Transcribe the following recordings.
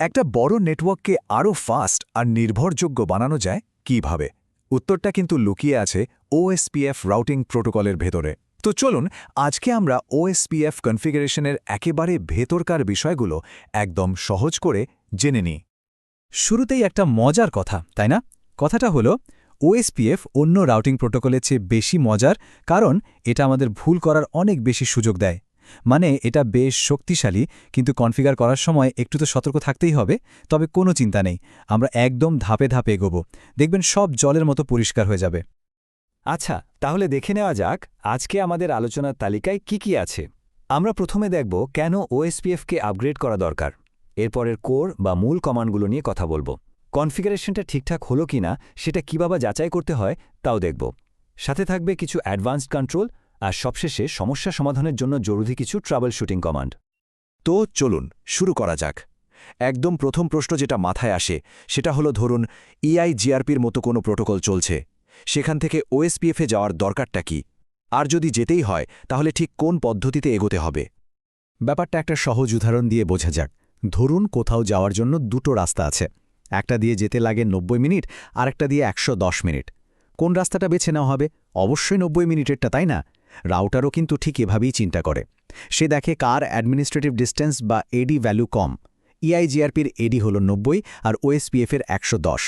একটা বড় নেটওয়ার্ককে আরও ফাস্ট আর নির্ভরযোগ্য বানানো যায় কীভাবে? উত্তরটা কিন্তু লুকিয়ে আছে ওএসপিএফ রাউটিং প্রোটোকলের ভেতরে। তো চলুন, আজকে আমরা ওএসপিএফ কনফিগারেশনের একেবারে ভেতরকার বিষয়গুলো একদম সহজ করে জেনে নিই। শুরুতেই একটা মজার কথা, তাই না? কথাটা হলো ওএসপিএফ অন্য রাউটিং প্রোটোকলের চেয়ে বেশি মজার কারণ এটা আমাদের ভুল করার অনেক বেশি সুযোগ দেয়। মানে এটা বেশ শক্তিশালী, কিন্তু কনফিগার করার সময় একটু তো সতর্ক থাকতেই হবে, তবে কোনো চিন্তা নেই, আমরা একদম ধাপে ধাপে এগোব। দেখবেন সব জলের মতো পরিষ্কার হয়ে যাবে। আচ্ছা তাহলে দেখে নেওয়া যাক, আজকে আমাদের আলোচনার তালিকায় কি কি আছে। আমরা প্রথমে দেখব কেন ওএসপিএফকে আপগ্রেড করা দরকার। এরপরের কোর বা মূল কমান্ডগুলো নিয়ে কথা বলব। কনফিগারেশনটা ঠিকঠাক হলো কিনা, সেটা কীভাবে যাচাই করতে হয়, তাও দেখব। সাথে থাকবে কিছু অ্যাডভান্সড কন্ট্রোল আর সবশেষে সমস্যা সমাধানের জন্য জরুরি কিছু ট্রাভেল শুটিং কমান্ড তো চলুন, শুরু করা যাক। একদম প্রথম প্রশ্ন যেটা মাথায় আসে, সেটা হলো ধরুন E ইআইজিআরপির মতো কোনো প্রোটোকল চলছে। সেখান থেকে ওএসপিএফে যাওয়ার দরকারটা কি? আর যদি যেতেই হয়, তাহলে ঠিক কোন পদ্ধতিতে এগোতে হবে? ব্যাপারটা একটা সহজ উদাহরণ দিয়ে বোঝা যাক। ধরুন, কোথাও যাওয়ার জন্য দুটো রাস্তা আছে। একটা দিয়ে যেতে লাগে নব্বই মিনিট আর একটা দিয়ে একশো দশ মিনিট। কোন রাস্তাটা বেছে নেওয়া হবে? অবশ্যই নব্বই মিনিটেরটা, তাই না? রাউটারও কিন্তু ঠিক এভাবেই চিন্তা করে। সে দেখে কার অ্যাডমিনিস্ট্রেটিভ ডিস্টেন্স বা এডি ভ্যালু কম। E ইআইজিআরপির এডি হল নব্বই আর ওএসপিএফের একশো দশ।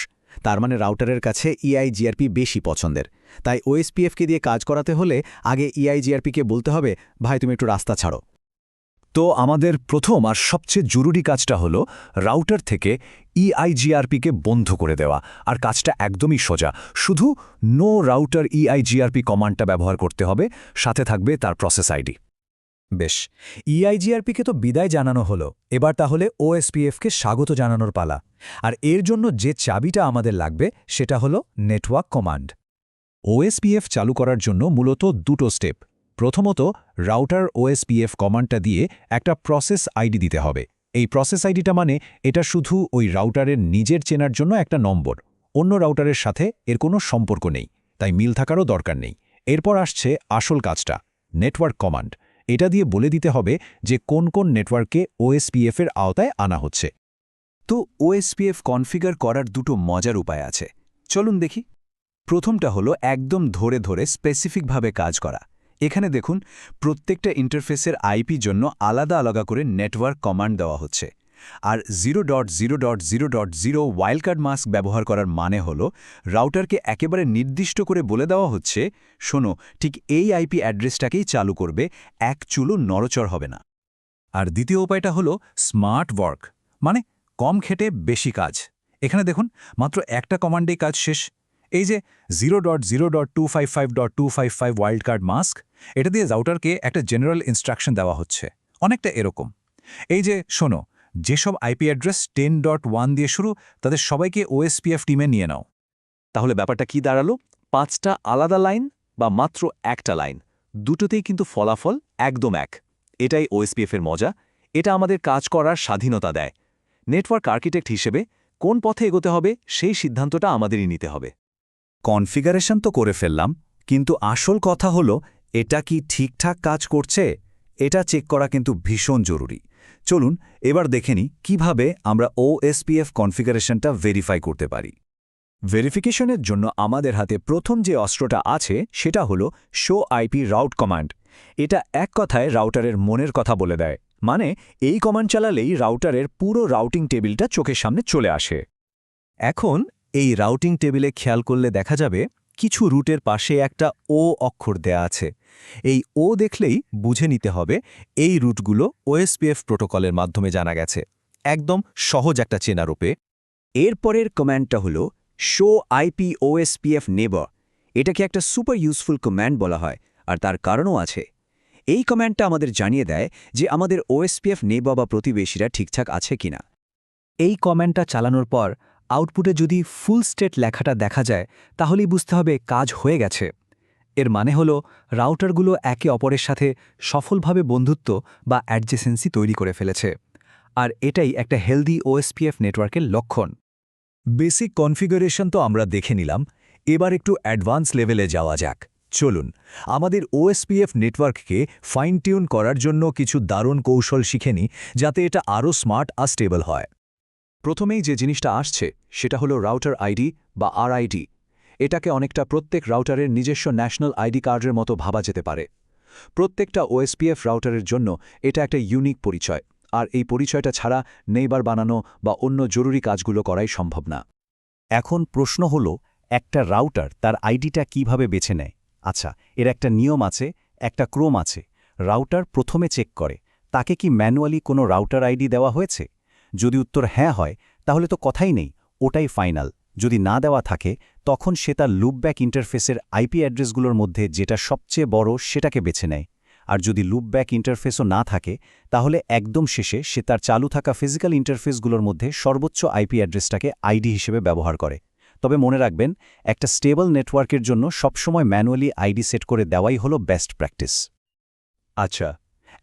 তার মানে রাউটারের কাছে E ইআইজিআরপি বেশি পছন্দের। তাই ওএসপিএফকে দিয়ে কাজ করাতে হলে আগে E ইআইজিআরপিকে বলতে হবে, ভাই, তুমি একটু রাস্তা ছাড়ো। তো আমাদের প্রথম আর সবচেয়ে জরুরি কাজটা হলো রাউটার থেকে E ইআইজিআরপিকে বন্ধ করে দেওয়া। আর কাজটা একদমই সোজা। শুধু নো রাউটার E ইআইজিআরপি কমান্ডটা ব্যবহার করতে হবে, সাথে থাকবে তার প্রসেস আইডি বেশ ইআইজিআরপিকে তো বিদায় জানানো হলো। এবার তাহলে ওএসপিএফকে স্বাগত জানানোর পালা। আর এর জন্য যে চাবিটা আমাদের লাগবে, সেটা হলো নেটওয়ার্ক কমান্ড ওএসপিএফ চালু করার জন্য মূলত দুটো স্টেপ প্রথমত, রাউটার ওএসপিএফ কমান্ডটা দিয়ে একটা প্রসেস আইডি দিতে হবে। এই প্রসেস আইডিটা মানে এটা শুধু ওই রাউটারের নিজের চেনার জন্য একটা নম্বর, অন্য রাউটারের সাথে এর কোনো সম্পর্ক নেই, তাই মিল থাকারও দরকার নেই। এরপর আসছে আসল কাজটা, নেটওয়ার্ক কমান্ড। এটা দিয়ে বলে দিতে হবে যে কোন কোন নেটওয়ার্কে ওএসপিএফ এর আওতায় আনা হচ্ছে। তো ওএসপিএফ কনফিগার করার দুটো মজার উপায় আছে। চলুন দেখি। প্রথমটা হলো একদম ধরে ধরে স্পেসিফিকভাবে কাজ করা। এখানে দেখুন, প্রত্যেকটা ইন্টারফেসের আইপি জন্য আলাদা আলাদা করে নেটওয়ার্ক কমান্ড দেওয়া হচ্ছে। আর zero dot zero dot zero dot zero wildcard mask ব্যবহার করার মানে হলো রাউটারকে একেবারে নির্দিষ্ট করে বলে দেওয়া হচ্ছে, শোনো, ঠিক এই আইপি অ্যাড্রেসটাকেই চালু করবে, এক চুলো নরচর হবে না। আর দ্বিতীয় উপায়টা হলো স্মার্ট ওয়ার্ক মানে কম খেটে বেশি কাজ। এখানে দেখুন, মাত্র একটা কমান্ডেই কাজ শেষ। এই যে zero dot zero dot two five five dot two five five wild card mask এটা দিয়ে রাউটারকে একটা জেনারেল ইনস্ট্রাকশন দেওয়া হচ্ছে। অনেকটা এরকম। এই যে, শোনো, যেসব IP address ten dot one দিয়ে শুরু, তাদের সবাইকে ওএসপিএফ টিমে নিয়ে নাও। তাহলে ব্যাপারটা কি দাঁড়াল? পাঁচটা আলাদা লাইন বা মাত্র একটা লাইন দুটোতেই কিন্তু ফলাফল একদম এক। এটাই ওএসপিএফ এর মজা। এটা আমাদের কাজ করার স্বাধীনতা দেয়। নেটওয়ার্ক আর্কিটেক্ট হিসেবে কোন পথে এগোতে হবে, সেই সিদ্ধান্তটা আমাদেরই নিতে হবে। কনফিগারেশন তো করে ফেললাম, কিন্তু আসল কথা হলো, এটা কি ঠিকঠাক কাজ করছে? এটা চেক করা কিন্তু ভীষণ জরুরি। চলুন, এবার দেখে নিই কীভাবে আমরা ওএসপিএফ কনফিগারেশনটা ভেরিফাই করতে পারি। ভেরিফিকেশনের জন্য আমাদের হাতে প্রথম যে অস্ত্রটা আছে, সেটা হলো শো আইপি রাউট কমান্ড এটা এক কথায় রাউটারের মনের কথা বলে দেয়। মানে এই কমান্ড চালালেই রাউটারের পুরো রাউটিং টেবিলটা চোখের সামনে চলে আসে। এখন এই রাউটিং টেবিলে খেয়াল করলে দেখা যাবে কিছু রুটের পাশে একটা ও অক্ষর দেয়া আছে। এই ও দেখলেই বুঝে নিতে হবে এই রুটগুলো ওএসপিএফ প্রোটোকলের মাধ্যমে জানা গেছে। একদম সহজ একটা চেনারূপে এরপরের কমান্ডটা হল শো আইপি ওএসপিএফ নেবার এটাকে একটা সুপার ইউজফুল কমান্ড বলা হয়, আর তার কারণও আছে। এই কমান্ডটা আমাদের জানিয়ে দেয় যে আমাদের ওএসপিএফ নেবা বা প্রতিবেশীরা ঠিকঠাক আছে কিনা। এই কমেন্টটা চালানোর পর আউটপুটে যদি ফুল স্টেট লেখাটা দেখা যায়, তাহলেই বুঝতে হবে কাজ হয়ে গেছে। এর মানে হল, রাউটারগুলো একে অপরের সাথে সফলভাবে বন্ধুত্ব বা অ্যাডজেসেন্সি তৈরি করে ফেলেছে। আর এটাই একটা হেলদি ওএসপিএফ নেটওয়ার্কের লক্ষণ। বেসিক কনফিগারেশন তো আমরা দেখে নিলাম, এবার একটু অ্যাডভান্স লেভেলে যাওয়া যাক। চলুন, আমাদের ওএসপিএফ নেটওয়ার্ককে ফাইন টিউন করার জন্য কিছু দারুণ কৌশল শিখে নিই, যাতে এটা আরও স্মার্ট আর স্টেবল হয়। প্রথমেই যে জিনিসটা আসছে, সেটা হলো রাউটার আইডি বা আরআইডি। এটাকে অনেকটা প্রত্যেক রাউটারের নিজস্ব ন্যাশনাল আইডি কার্ডের মতো ভাবা যেতে পারে। প্রত্যেকটা ওএসপিএফ রাউটারের জন্য এটা একটা ইউনিক পরিচয়, আর এই পরিচয়টা ছাড়া নেইবার বানানো বা অন্য জরুরি কাজগুলো করাই সম্ভব না। এখন প্রশ্ন হল, একটা রাউটার তার আইডিটা কীভাবে বেছে নেয়? আচ্ছা এর একটা নিয়ম আছে, একটা ক্রোম আছে। রাউটার প্রথমে চেক করে, তাকে কি ম্যানুয়ালি কোনো রাউটার আইডি দেওয়া হয়েছে? যদি উত্তর হ্যাঁ হয়, তাহলে তো কথাই নেই, ওটাই ফাইনাল। যদি না দেওয়া থাকে, তখন সে তার লুপব্যাক ইন্টারফেসের আইপি অ্যাড্রেসগুলোর মধ্যে যেটা সবচেয়ে বড় সেটাকে বেছে নেয়। আর যদি লুপব্যাক ইন্টারফেসও না থাকে, তাহলে একদম শেষে সে তার চালু থাকা ফিজিক্যাল ইন্টারফেসগুলোর মধ্যে সর্বোচ্চ আইপি অ্যাড্রেসটাকে আইডি হিসেবে ব্যবহার করে। তবে মনে রাখবেন, একটা স্টেবল নেটওয়ার্কের জন্য সবসময় ম্যানুয়ালি আইডি সেট করে দেওয়াই হলো বেস্ট প্র্যাকটিস। আচ্ছা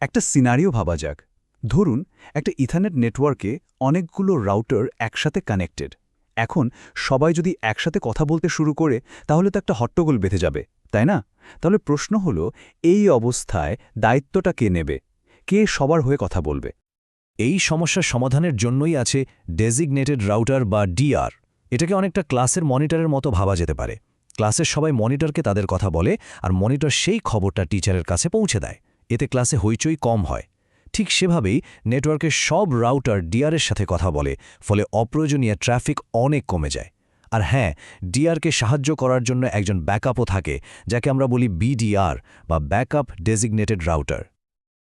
একটা সিনারিও ভাবা যাক। ধরুন, একটা ইথারনেট নেটওয়ার্কে অনেকগুলো রাউটার একসাথে কানেক্টেড। এখন সবাই যদি একসাথে কথা বলতে শুরু করে, তাহলে তো একটা হট্টগোল বেঁধে যাবে, তাই না? তাহলে প্রশ্ন হলো, এই অবস্থায় দায়িত্বটা কে নেবে? কে সবার হয়ে কথা বলবে? এই সমস্যার সমাধানের জন্যই আছে ডেজিগনেটেড রাউটার বা ডিআর এটাকে অনেকটা ক্লাসের মনিটরের মতো ভাবা যেতে পারে। ক্লাসের সবাই মনিটরকে তাদের কথা বলে, আর মনিটর সেই খবরটা টিচারের কাছে পৌঁছে দেয়। এতে ক্লাসে হইচই কম হয়। ঠিক সেভাবেই নেটওয়ার্কের সব রাউটার ডিআরের সাথে কথা বলে, ফলে অপ্রয়োজনীয় ট্রাফিক অনেক কমে যায়। আর হ্যাঁ ডিআরকে সাহায্য করার জন্য একজন ব্যাকআপও থাকে, যাকে আমরা বলি বিডিআর বা ব্যাকআপ ডেজিগনেটেড রাউটার।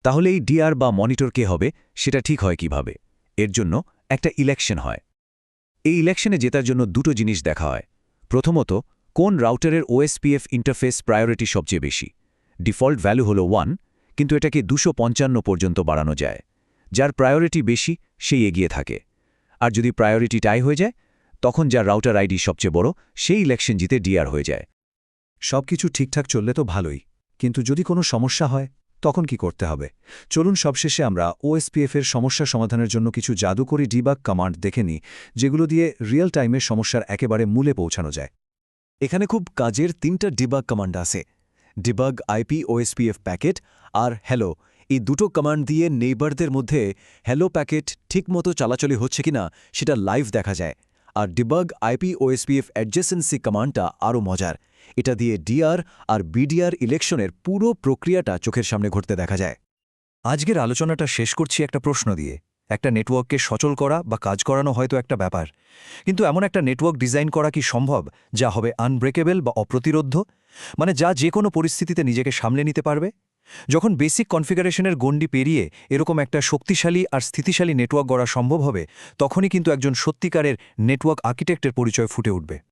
তাহলে এই ডিআর বা মনিটর কে হবে, সেটা ঠিক হয় কীভাবে? এর জন্য একটা ইলেকশন হয়। এই ইলেকশনে জেতার জন্য দুটো জিনিস দেখা হয়। প্রথমত, কোন রাউটারের ওএসপিএফ ইন্টারফেস প্রায়োরিটি সবচেয়ে বেশি? ডিফল্ট ভ্যালু হল ওয়ান কিন্তু এটাকে দুশো পর্যন্ত বাড়ানো যায়। যার প্রায়োরিটি বেশি, সেই এগিয়ে থাকে। আর যদি প্রায়োরিটি টাই হয়ে যায়, তখন যার রাউটার আইডি সবচেয়ে বড়, সেই ইলেকশন জিতে ডিআর হয়ে যায়। সব কিছু ঠিকঠাক চললে তো ভালোই। কিন্তু যদি কোনো সমস্যা হয়, তখন কি করতে হবে? চলুন সবশেষে আমরা ওএসপিএফ এর সমস্যা সমাধানের জন্য কিছু জাদুকরি ডিবাগ কমান্ড দেখে নিই, যেগুলো দিয়ে রিয়েল টাইমে সমস্যার একেবারে মূলে পৌঁছানো যায়। এখানে খুব কাজের তিনটা ডিবাগ কমান্ড আছে। ডিবাগ আইপি ওএসপিএফ প্যাকেট আর হ্যালো, এই দুটো কমান্ড দিয়ে নেইবারদের মধ্যে হ্যালো প্যাকেট ঠিকমতো চালাচলি হচ্ছে কিনা সেটা লাইভ দেখা যায়। আর ডিবাগ আইপি ওএসপিএফ অ্যাডজেসেন্সি কমান্ডটা আরও মজার। এটা দিয়ে ডিআর আর বিডিআর ইলেকশনের পুরো প্রক্রিয়াটা চোখের সামনে ঘটতে দেখা যায়। আজকের আলোচনাটা শেষ করছি একটা প্রশ্ন দিয়ে। একটা নেটওয়ার্ককে সচল করা বা কাজ করানো হয়তো একটা ব্যাপার। কিন্তু এমন একটা নেটওয়ার্ক ডিজাইন করা কি সম্ভব, যা হবে আনব্রেকেবল বা অপ্রতিরোধ্য? মানে যা যে কোনো পরিস্থিতিতে নিজেকে সামলে নিতে পারবে? যখন বেসিক কনফিগারেশনের গণ্ডি পেরিয়ে এরকম একটা শক্তিশালী আর স্থিতিশালী নেটওয়ার্ক গড়া সম্ভব হবে, তখনই কিন্তু একজন সত্যিকারের নেটওয়ার্ক আর্কিটেক্টের পরিচয় ফুটে উঠবে।